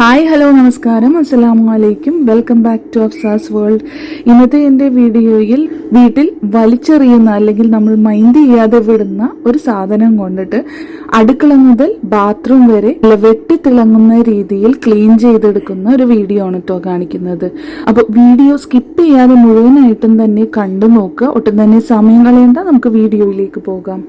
Hi hello നമസ്കാരം. അസ്സലാമു അലൈക്കും welcome back to Afsa's world. ഇന്നത്തെ എന്റെ വീഡിയോയിൽ വീട്ടിൽ വലിച്ചെറിയുന്ന അല്ലെങ്കിൽ നമ്മൾ മൈൻഡ് ചെയ്യാതെ വിടുന്ന ഒരു സാധനം കൊണ്ടിട്ട് അടുക്കള മുതൽ ബാത്റൂം വരെ വെട്ടി വെട്ടിത്തിളങ്ങുന്ന രീതിയിൽ ക്ലീൻ ചെയ്തെടുക്കുന്ന ഒരു വീഡിയോ ആണ് കേട്ടോ കാണിക്കുന്നത്. അപ്പോൾ വീഡിയോ സ്കിപ്പ് ചെയ്യാതെ മുഴുവനായിട്ടും തന്നെ കണ്ടു നോക്കുക. ഒട്ടും തന്നെ സമയം കളയേണ്ട. നമുക്ക് വീഡിയോയിലേക്ക് പോകാം.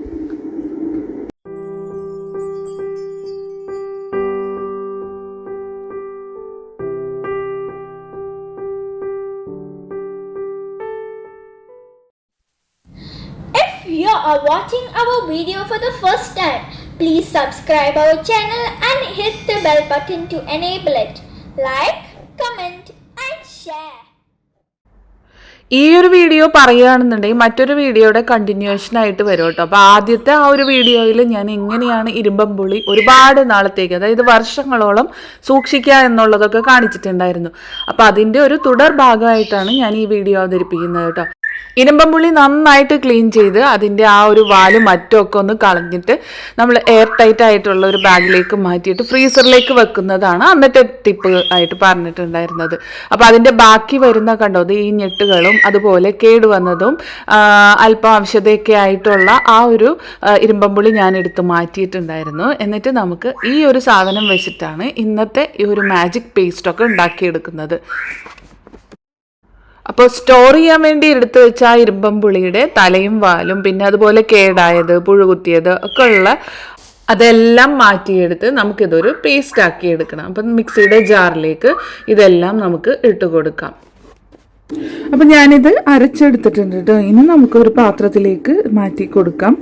Are watching our video for the first time, please subscribe our channel and hit the bell button to enable it. Like, comment and share. ഈ ഒരു വീഡിയോ പറയുകയാണെന്നുണ്ടെങ്കിൽ മറ്റൊരു വീഡിയോയുടെ കണ്ടിന്യൂഷൻ ആയിട്ട് വരും കേട്ടോ അപ്പോൾ ആദ്യത്തെ ആ ഒരു വീഡിയോയിൽ ഞാൻ എങ്ങനെയാണ് ഇരുമ്പം പുളി ഒരുപാട് നാളത്തേക്ക് അതായത് വർഷങ്ങളോളം സൂക്ഷിക്കുക എന്നുള്ളതൊക്കെ കാണിച്ചിട്ടുണ്ടായിരുന്നു അപ്പോൾ അതിന്റെ ഒരു തുടർ ഭാഗമായിട്ടാണ് ഞാൻ ഈ വീഡിയോ അവതരിപ്പിക്കുന്നത് കേട്ടോ ഇരുമ്പമ്പുള്ളി നന്നായിട്ട് ക്ലീൻ ചെയ്ത് അതിന്റെ ആ ഒരു വാലും മറ്റുമൊക്കെ ഒന്ന് കളഞ്ഞിട്ട് നമ്മൾ എയർ ടൈറ്റ് ആയിട്ടുള്ള ഒരു ബാഗിലേക്ക് മാറ്റിയിട്ട് ഫ്രീസറിലേക്ക് വെക്കുന്നതാണ് അന്നത്തെ ടിപ്പ് ആയിട്ട് പറഞ്ഞിട്ടുണ്ടായിരുന്നത്. അപ്പോൾ അതിന്റെ ബാക്കി വരുന്ന കണ്ടോ ഈ ഞെട്ടുകളും അതുപോലെ കേടുവന്നതും അല്പം ആവശ്യതയൊക്കെ ആയിട്ടുള്ള ആ ഒരു ഇരുമ്പമ്പുള്ളി ഞാൻ എടുത്ത് മാറ്റിയിട്ടുണ്ടായിരുന്നു. എന്നിട്ട് നമുക്ക് ഈ ഒരു സാധനം വെച്ചിട്ടാണ് ഇന്നത്തെ ഈ ഒരു മാജിക് പേസ്റ്റൊക്കെ ഉണ്ടാക്കിയെടുക്കുന്നത്. അപ്പോൾ സ്റ്റോർ ചെയ്യാൻ വേണ്ടി എടുത്തു വെച്ച ആ ഇരുമ്പം പുളിയുടെ തലയും വാലും പിന്നെ അതുപോലെ കേടായത് പുഴുകുത്തിയത് ഒക്കെ ഉള്ള അതെല്ലാം മാറ്റിയെടുത്ത് നമുക്കിതൊരു പേസ്റ്റ് ആക്കി എടുക്കണം. അപ്പം മിക്സിയുടെ ജാറിലേക്ക് ഇതെല്ലാം നമുക്ക് ഇട്ട് കൊടുക്കാം. അപ്പം ഞാനിത് അരച്ചെടുത്തിട്ടുണ്ട് കേട്ടോ. ഇനി നമുക്ക് ഒരു പാത്രത്തിലേക്ക് മാറ്റി കൊടുക്കാം.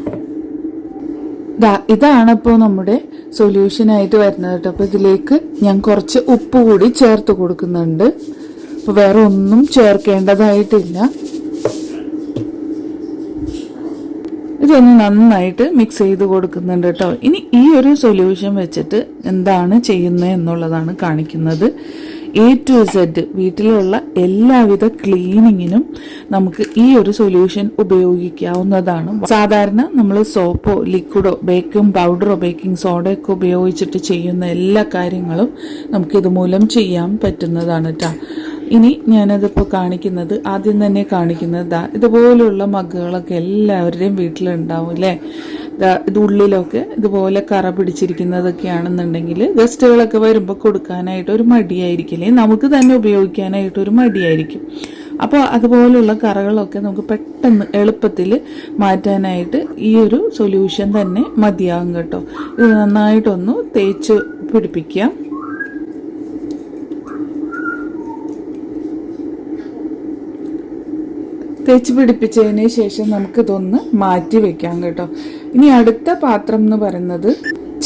ഇതാണ് ഇപ്പോൾ നമ്മുടെ സൊല്യൂഷനായിട്ട് വരുന്നത് കേട്ടോ. അപ്പോൾ ഇതിലേക്ക് ഞാൻ കുറച്ച് ഉപ്പ് കൂടി ചേർത്ത് കൊടുക്കുന്നുണ്ട്. അപ്പൊ വേറെ ഒന്നും ചേർക്കേണ്ടതായിട്ടില്ല. ഇതൊന്ന് നന്നായിട്ട് മിക്സ് ചെയ്ത് കൊടുക്കുന്നുണ്ട് കേട്ടോ. ഇനി ഈ ഒരു സൊല്യൂഷൻ വെച്ചിട്ട് എന്താണ് ചെയ്യുന്നത് എന്നുള്ളതാണ് കാണിക്കുന്നത്. എ ടു സെഡ് വീട്ടിലുള്ള എല്ലാവിധ ക്ലീനിങ്ങിനും നമുക്ക് ഈ ഒരു സൊല്യൂഷൻ ഉപയോഗിക്കാവുന്നതാണ്. സാധാരണ നമ്മൾ സോപ്പോ ലിക്വിഡോ ബേക്കിംഗ് പൗഡറോ ബേക്കിംഗ് സോഡയൊക്കെ ഉപയോഗിച്ചിട്ട് ചെയ്യുന്ന എല്ലാ കാര്യങ്ങളും നമുക്ക് ഇതുമൂലം ചെയ്യാൻ പറ്റുന്നതാണ് കേട്ടോ ഇനി ഞാനതിപ്പോൾ കാണിക്കുന്നത് ആദ്യം തന്നെ കാണിക്കുന്നത് ഇതുപോലുള്ള മഗ്ഗുകളൊക്കെ എല്ലാവരുടെയും വീട്ടിലുണ്ടാവും അല്ലേ ഇത് ഉള്ളിലൊക്കെ ഇതുപോലെ കറ പിടിച്ചിരിക്കുന്നതൊക്കെ ആണെന്നുണ്ടെങ്കിൽ ഗസ്റ്റുകളൊക്കെ വരുമ്പോൾ കൊടുക്കാനായിട്ട് ഒരു മടിയായിരിക്കും അല്ലെങ്കിൽ നമുക്ക് തന്നെ ഉപയോഗിക്കാനായിട്ട് ഒരു മടിയായിരിക്കും. അപ്പോൾ അതുപോലുള്ള കറകളൊക്കെ നമുക്ക് പെട്ടെന്ന് എളുപ്പത്തിൽ മാറ്റാനായിട്ട് ഈ ഒരു സൊല്യൂഷൻ തന്നെ മതിയാകും കേട്ടോ. ഇത് നന്നായിട്ടൊന്ന് തേച്ച് പിടിപ്പിക്കാം. തേച്ച് പിടിപ്പിച്ചതിന് ശേഷം നമുക്കിതൊന്ന് മാറ്റി വെക്കാം കേട്ടോ. ഇനി അടുത്ത പാത്രം എന്ന് പറയുന്നത്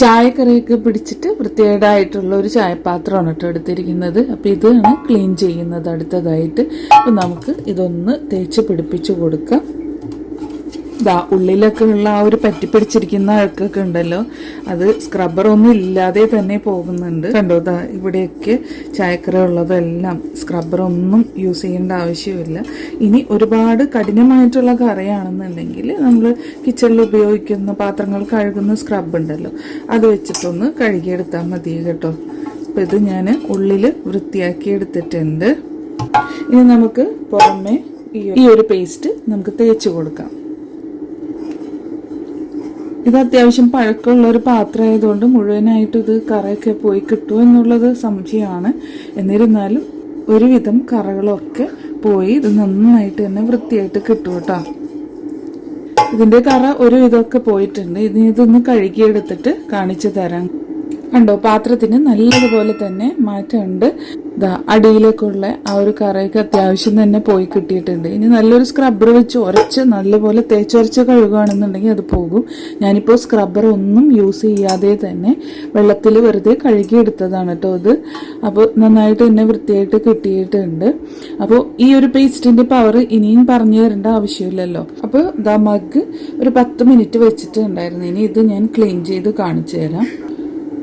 ചായക്കറിയൊക്കെ പിടിച്ചിട്ട് വൃത്തികേടായിട്ടുള്ള ഒരു ചായപാത്രമാണ് കേട്ടോ എടുത്തിരിക്കുന്നത്. അപ്പം ഇതാണ് ക്ലീൻ ചെയ്യുന്നത് അടുത്തതായിട്ട്. അപ്പം നമുക്ക് ഇതൊന്ന് തേച്ച് പിടിപ്പിച്ച് കൊടുക്കാം. ദാ ഉള്ളിലൊക്കെ ഉള്ള ആ ഒരു പറ്റിപ്പിടിച്ചിരിക്കുന്ന അഴുക്കൊക്കെ ഉണ്ടല്ലോ. അത് സ്ക്രബ്ബർ ഒന്നും ഇല്ലാതെ തന്നെ പോകുന്നുണ്ട്. കണ്ടോ ദാ ഇവിടെയൊക്കെ ചായക്കര ഉള്ളതെല്ലാം സ്ക്രബ്ബർ ഒന്നും യൂസ് ചെയ്യേണ്ട ആവശ്യമില്ല. ഇനി ഒരുപാട് കഠിനമായിട്ടുള്ള കറിയാണെന്നുണ്ടെങ്കിൽ നമ്മൾ കിച്ചണിൽ ഉപയോഗിക്കുന്ന പാത്രങ്ങൾ കഴുകുന്ന സ്ക്രബ് ഉണ്ടല്ലോ. അത് വെച്ചിട്ടൊന്ന് കഴുകിയെടുത്താൽ മതി കേട്ടോ. അപ്പം ഇത് ഞാൻ ഉള്ളിൽ വൃത്തിയാക്കി എടുത്തിട്ടുണ്ട്. ഇനി നമുക്ക് പുറമെ ഈ- ഈ ഒരു പേസ്റ്റ് നമുക്ക് തേച്ച് കൊടുക്കാം. ഇത് അത്യാവശ്യം പഴക്കമുള്ള ഒരു പാത്രം ആയതുകൊണ്ട് മുഴുവനായിട്ട് ഇത് കറയൊക്കെ പോയി കിട്ടുമോ എന്നുള്ളത് സംശയമാണ്. എന്നിരുന്നാലും ഒരുവിധം കറകളൊക്കെ പോയി ഇത് നന്നായിട്ട് തന്നെ വൃത്തിയായിട്ട് കിട്ടും കേട്ടോ. ഇതിന്റെ കറ ഒരു ഇതൊക്കെ പോയിട്ടുണ്ട്. ഇനി ഇതൊന്ന് കഴുകിയെടുത്തിട്ട് കാണിച്ചു തരാം. കണ്ടോ പാത്രത്തിന് നല്ലതുപോലെ തന്നെ മാറ്റമുണ്ട്. ദാ അടിയിലേക്കുള്ള ആ ഒരു കറയൊക്കെ അത്യാവശ്യം തന്നെ പോയി കിട്ടിയിട്ടുണ്ട്. ഇനി നല്ലൊരു സ്ക്രബ്ബർ വെച്ച് ഉരച്ച് നല്ലപോലെ തേച്ചൊരച്ച് കഴുകുകയാണെന്നുണ്ടെങ്കിൽ അത് പോകും. ഞാനിപ്പോൾ സ്ക്രബ്ബർ ഒന്നും യൂസ് ചെയ്യാതെ തന്നെ വെള്ളത്തിൽ വെറുതെ കഴുകിയെടുത്തതാണ് കേട്ടോ അത് അപ്പോൾ നന്നായിട്ട് തന്നെ വൃത്തിയായിട്ട് കിട്ടിയിട്ടുണ്ട്. അപ്പോൾ ഈ ഒരു പേസ്റ്റിന്റെ പവർ ഇനിയും പറഞ്ഞു തരേണ്ട ആവശ്യമില്ലല്ലോ. അപ്പോൾ ദ മഗ് ഒരു പത്ത് മിനിറ്റ് വെച്ചിട്ടുണ്ടായിരുന്നു. ഇനി ഇത് ഞാൻ ക്ലീൻ ചെയ്ത് കാണിച്ചു തരാം.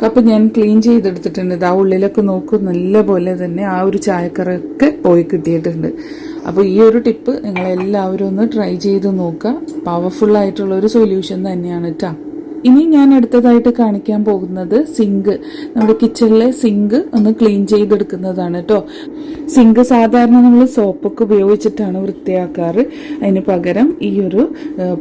കപ്പ് ഞാൻ ക്ലീൻ ചെയ്തെടുത്തിട്ടുണ്ട്. ഇത് ആ ഉള്ളിലൊക്കെ നോക്കും നല്ല പോലെ തന്നെ ആ ഒരു ചായക്കറൊക്കെ പോയി കിട്ടിയിട്ടുണ്ട്. അപ്പോൾ ഈ ഒരു ടിപ്പ് നിങ്ങളെല്ലാവരും ഒന്ന് ട്രൈ ചെയ്ത് നോക്കുക. പവർഫുള്ളായിട്ടുള്ളൊരു സൊല്യൂഷൻ തന്നെയാണ് കേട്ടോ ഇനി ഞാൻ അടുത്തതായിട്ട് കാണിക്കാൻ പോകുന്നത് സിങ്ക്. നമ്മുടെ കിച്ചണിലെ സിങ്ക് ഒന്ന് ക്ലീൻ ചെയ്തെടുക്കുന്നതാണ് കേട്ടോ. സിങ്ക് സാധാരണ നമ്മൾ സോപ്പൊക്കെ ഉപയോഗിച്ചിട്ടാണ് വൃത്തിയാക്കാറ്. അതിന് പകരം ഈ ഒരു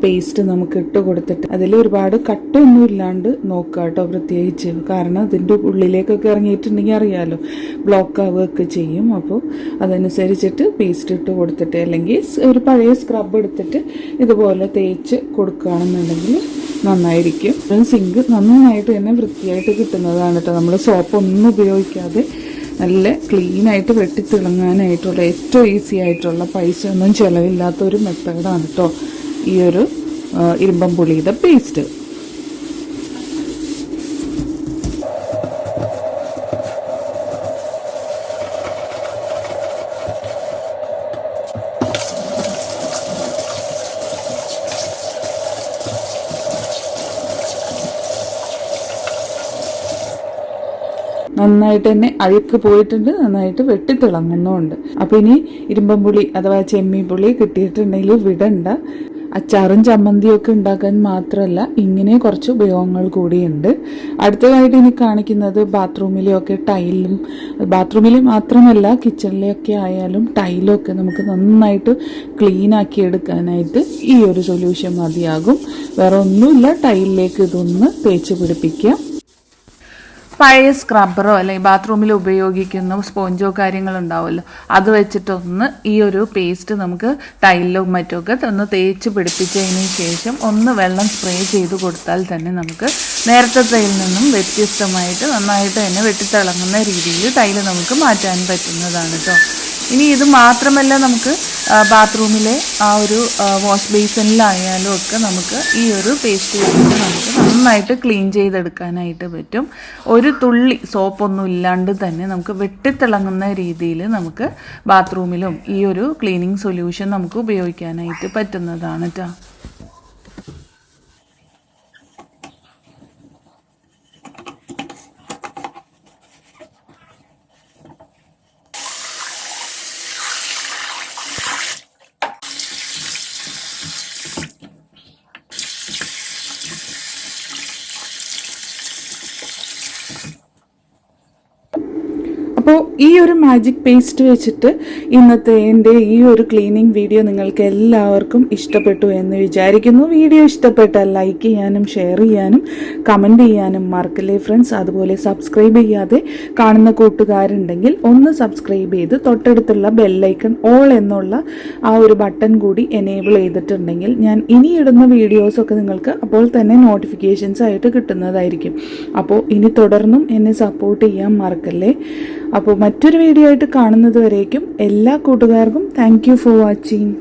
പേസ്റ്റ് നമുക്ക് ഇട്ട് കൊടുത്തിട്ട് അതിൽ ഒരുപാട് കട്ടൊന്നും ഇല്ലാണ്ട് നോക്കുക കേട്ടോ പ്രത്യേകിച്ച് കാരണം അതിന്റെ ഉള്ളിലേക്കൊക്കെ ഇറങ്ങിയിട്ടുണ്ടെങ്കിൽ അറിയാമല്ലോ ബ്ലോക്ക് ആവുകയൊക്കെ ചെയ്യും. അപ്പോൾ അതനുസരിച്ചിട്ട് പേസ്റ്റ് ഇട്ട് കൊടുത്തിട്ട് അല്ലെങ്കിൽ ഒരു പഴയ സ്ക്രബ് എടുത്തിട്ട് ഇതുപോലെ തേച്ച് കൊടുക്കുകയാണെന്നുണ്ടെങ്കിൽ നന്നായിരിക്കും. സിങ്ക് നന്നായിട്ട് തന്നെ വൃത്തിയായിട്ട് കിട്ടുന്നതാണ് കേട്ടോ. നമ്മൾ സോപ്പ് ഒന്നും ഉപയോഗിക്കാതെ നല്ല ക്ലീനായിട്ട് വെട്ടിത്തിളങ്ങാനായിട്ടുള്ള ഏറ്റവും ഈസി ആയിട്ടുള്ള പൈസ ഒന്നും ചിലവില്ലാത്ത ഒരു മെത്തേഡാണ് കേട്ടോ. ഈ ഒരു ഇരുമ്പം പുളിയുടെ പേസ്റ്റ് നന്നായിട്ട് തന്നെ അഴുക്ക് പോയിട്ടുണ്ട് നന്നായിട്ട് വെട്ടി വെട്ടിത്തിളങ്ങുന്നുമുണ്ട് അപ്പൊ ഇനി ഇരുമ്പമ്പുളി അഥവാ ചെമ്മീൻ പുളി കിട്ടിയിട്ടുണ്ടെങ്കിൽ വിടണ്ട. അച്ചാറും ചമ്മന്തിയും ഒക്കെ ഉണ്ടാക്കാൻ മാത്രമല്ല ഇങ്ങനെ കുറച്ച് ഉപയോഗങ്ങൾ കൂടിയുണ്ട്. അടുത്തതായിട്ട് ഇനി കാണിക്കുന്നത് ബാത്റൂമിലെയൊക്കെ ടൈലും ബാത്റൂമിൽ മാത്രമല്ല കിച്ചണിലെയൊക്കെ ആയാലും ടൈലൊക്കെ നമുക്ക് നന്നായിട്ട് ക്ലീൻ ആക്കി എടുക്കാനായിട്ട് ഈ ഒരു സൊല്യൂഷൻ മതിയാകും. വേറെ ഒന്നുമില്ല ടൈലിലേക്ക് ഇതൊന്ന് തേച്ച് പിടിപ്പിക്കുക പഴയ സ്ക്രബ്ബറോ അല്ലെങ്കിൽ ബാത്റൂമിൽ ഉപയോഗിക്കുന്ന സ്പോഞ്ചോ കാര്യങ്ങളുണ്ടാവുമല്ലോ. അത് വെച്ചിട്ടൊന്ന് ഈ ഒരു പേസ്റ്റ് നമുക്ക് ടൈലിലോ മറ്റൊക്കെ ഒന്ന് തേച്ച് പിടിപ്പിച്ചതിന് ശേഷം ഒന്ന് വെള്ളം സ്പ്രേ ചെയ്ത് കൊടുത്താൽ തന്നെ നമുക്ക് നേരത്തെ നിന്നും വ്യത്യസ്തമായിട്ട് നന്നായിട്ട് തന്നെ വെട്ടിത്തിളങ്ങുന്ന രീതിയിൽ തൈൽ നമുക്ക് മാറ്റാൻ പറ്റുന്നതാണ് കേട്ടോ. ഇനി ഇത് മാത്രമല്ല നമുക്ക് ബാത്റൂമിലെ ആ ഒരു വാഷ് ബേസിനിലായാലും ഒക്കെ നമുക്ക് ഈ ഒരു പേസ്റ്റ് വെച്ചിട്ട് നമുക്ക് നന്നായിട്ട് ക്ലീൻ ചെയ്തെടുക്കാനായിട്ട് പറ്റും. ഒരു തുള്ളി സോപ്പൊന്നും ഇല്ലാണ്ട് തന്നെ നമുക്ക് വെട്ടിത്തിളങ്ങുന്ന രീതിയിൽ നമുക്ക് ബാത്റൂമിലും ഈ ഒരു ക്ലീനിങ് സൊല്യൂഷൻ നമുക്ക് ഉപയോഗിക്കാനായിട്ട് പറ്റുന്നതാണ് കേട്ടോ അപ്പോൾ ഈ ഒരു മാജിക് പേസ്റ്റ് വെച്ചിട്ട് ഇന്നത്തെ എന്റെ ഈ ഒരു ക്ലീനിങ് വീഡിയോ നിങ്ങൾക്ക് എല്ലാവർക്കും ഇഷ്ടപ്പെട്ടു എന്ന് വിചാരിക്കുന്നു. വീഡിയോ ഇഷ്ടപ്പെട്ടാൽ ലൈക്ക് ചെയ്യാനും ഷെയർ ചെയ്യാനും കമന്റ് ചെയ്യാനും മറക്കല്ലേ ഫ്രണ്ട്സ് അതുപോലെ സബ്സ്ക്രൈബ് ചെയ്യാതെ കാണുന്ന കൂട്ടുകാരുണ്ടെങ്കിൽ ഒന്ന് സബ്സ്ക്രൈബ് ചെയ്ത് തൊട്ടടുത്തുള്ള ബെല്ലൈക്കൺ ഓൾ എന്നുള്ള ആ ഒരു ബട്ടൺ കൂടി എനേബിൾ ചെയ്തിട്ടുണ്ടെങ്കിൽ ഞാൻ ഇനി ഇടുന്ന വീഡിയോസൊക്കെ നിങ്ങൾക്ക് അപ്പോൾ തന്നെ നോട്ടിഫിക്കേഷൻസ് ആയിട്ട് കിട്ടുന്നതായിരിക്കും. അപ്പോൾ ഇനി തുടർന്നും എന്നെ സപ്പോർട്ട് ചെയ്യാൻ മറക്കല്ലേ? അപ്പോൾ മറ്റൊരു വീഡിയോ ആയിട്ട് കാണുന്നത് വരേക്കും എല്ലാ കൂട്ടുകാർക്കും താങ്ക് ഫോർ വാച്ചിങ്